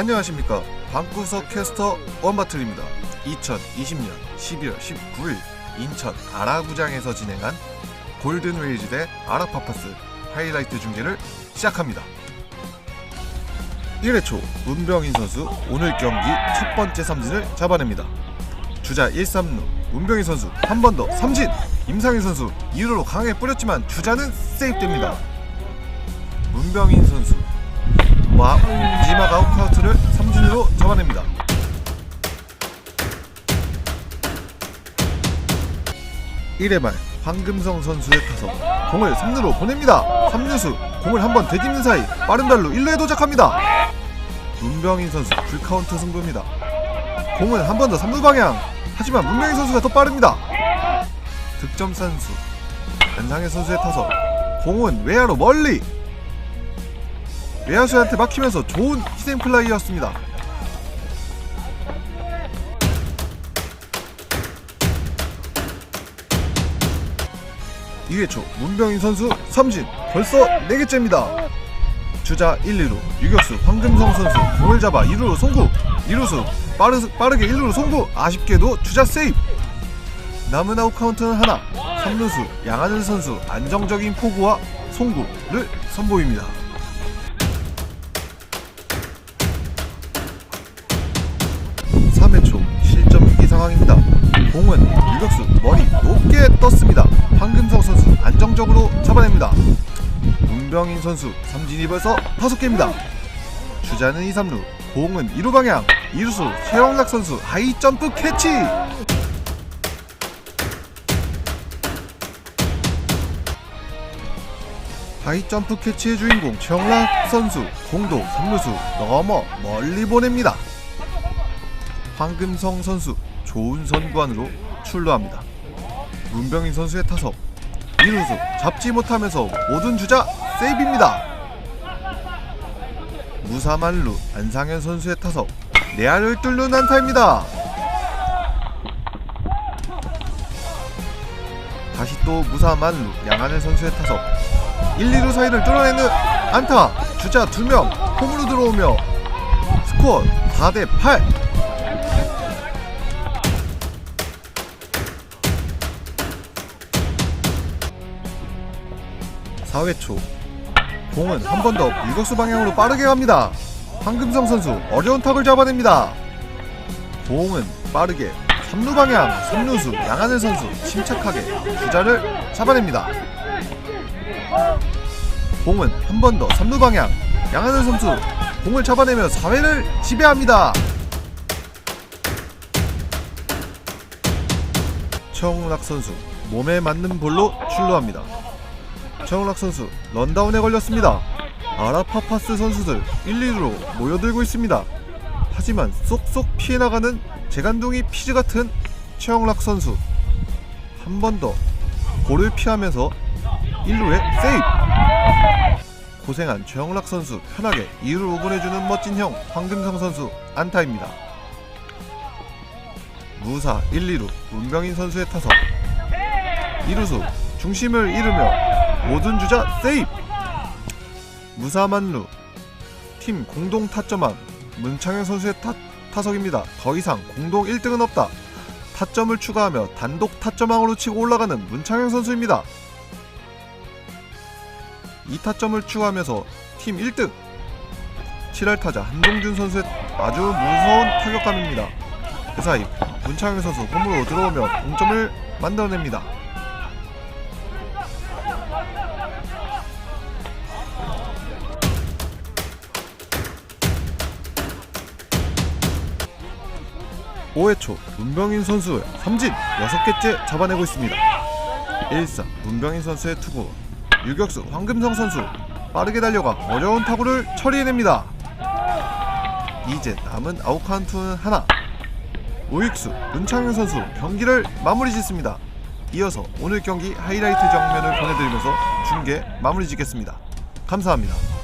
안녕하십니까. 방구석 캐스터 원바틀입니다. 2020년 11월 19일 인천 아라구장에서 진행한 골든 웨이즈 대 아라파파스 하이라이트 중계를 시작합니다. 1회 초 문병인 선수 오늘 경기 첫 번째 삼진을 잡아냅니다. 주자 1, 3루 문병인 선수 한 번 더 삼진. 임상현 선수 2루로 강하게 뿌렸지만 주자는 세이프됩니다. 문병인 선수 와 마지막 아웃카운트를 삼진으로 잡아냅니다. 1회 말 황금성 선수의 타석 공을 3루로 보냅니다. 3루수 공을 한번 되짚는 사이 빠른 발로 1루에 도착합니다. 문병인 선수 풀카운트 승부입니다. 공은 한 번 더 3루 방향 하지만 문병인 선수가 더 빠릅니다. 득점 선수 안상현 선수의 타석 공은 외야로 멀리 외야수한테 막히면서 좋은 희생 플라이였습니다. 이회초 문병인 선수 삼진 벌써 4개째입니다. 주자 1, 2루 유격수 황금성 선수 공을 잡아 2루로 송구 2루수 빠르, 빠르게 1루로 송구 아쉽게도 주자 세이브 남은 아웃 카운트는 하나 3루수 양하늘 선수 안정적인 포구와 송구를 선보입니다. 안정적으로 잡아냅니다. 문병인 선수 삼진 입에서 다섯 개입니다. 주자는 2, 3루 공은 2루 방향 2루수 최영락 선수 하이 점프 캐치 하이 점프 캐치의 주인공 최영락 선수 공도 3루수 넘어 멀리 보냅니다. 황금성 선수 좋은 선구안으로 출루합니다. 문병인 선수의 타석 2루수 잡지 못하면서 모든 주자 세이브입니다. 무사만루 안상현 선수의 타석 내야를 뚫는 안타입니다. 다시 또 무사만루 양하늘 선수의 타석 1, 2루 사이를 뚫어내는 안타 주자 2명 홈으로 들어오며 스코어 4대 8 4회 초 공은 한 번 더 유격수 방향으로 빠르게 갑니다. 황금성 선수 어려운 탑을 잡아냅니다. 공은 빠르게 3루 방향 3루수 양하늘 선수 침착하게 주자를 잡아냅니다. 공은 한 번 더 3루 방향 양하늘 선수 공을 잡아내며 4회를 지배합니다. 최홍락 선수 몸에 맞는 볼로 출루합니다. 최홍락 선수 런다운에 걸렸습니다. 아라파파스 선수들 1, 2루로 모여들고 있습니다. 하지만 쏙쏙 피해 나가는 재간둥이 피즈 같은 최홍락 선수 한 번 더 볼을 피하면서 1루에 세이브. 고생한 최홍락 선수 편하게 2루로 보내주는 멋진 형 황금성 선수 안타입니다. 무사 1, 2루 문병인 선수의 타석 2루수 중심을 잃으며 모든 주자 세이브. 무사만루. 팀 공동 타점왕. 문창현 선수의 타, 타석입니다. 더 이상 공동 1등은 없다. 타점을 추가하며 단독 타점왕으로 치고 올라가는 문창현 선수입니다. 2타점을 추가하면서 팀 1등. 7할 타자 한동준 선수의 아주 무서운 타격감입니다. 그 사이 문창현 선수 홈으로 들어오며 동점을 만들어냅니다. (5회) 초 문병인 선수의 삼진 여섯 개째 잡아내고 있습니다. 1사 문병인 선수의 투구 유격수 황금성 선수 빠르게 달려가 어려운 타구를 처리해냅니다. 이제 남은 아웃 카운트는 하나 우익수 문창현 선수 경기를 마무리 짓습니다. 이어서 오늘 경기 하이라이트 장면을 보내드리면서 중계 마무리 짓겠습니다. 감사합니다.